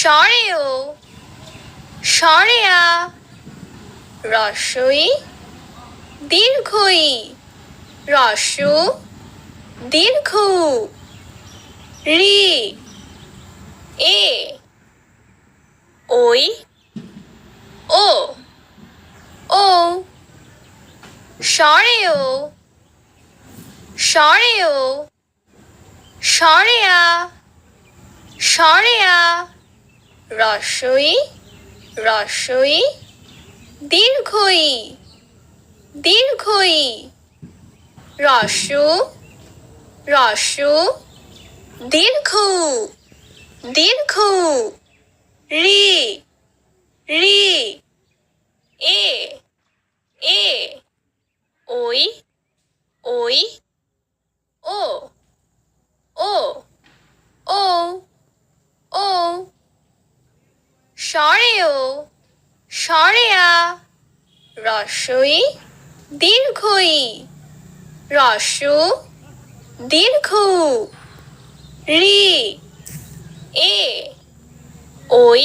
সরেও, সরেয়া, রসই, দীর্ঘই, রসু, দীর্ঘ, রি, এ, ওই, ও ও, সরেও সরেও, সরেয়া সরেয়া রসই রসই, দীর্ঘই দীর্ঘই। রসু রসু, দীর্ঘ দীর্ঘ। রি রি, এ এ, ওই ওই, ও। ও ও ও সরেও সরেয়া রসই দীর্ঘই রসু দীর্ঘ রি এ ওই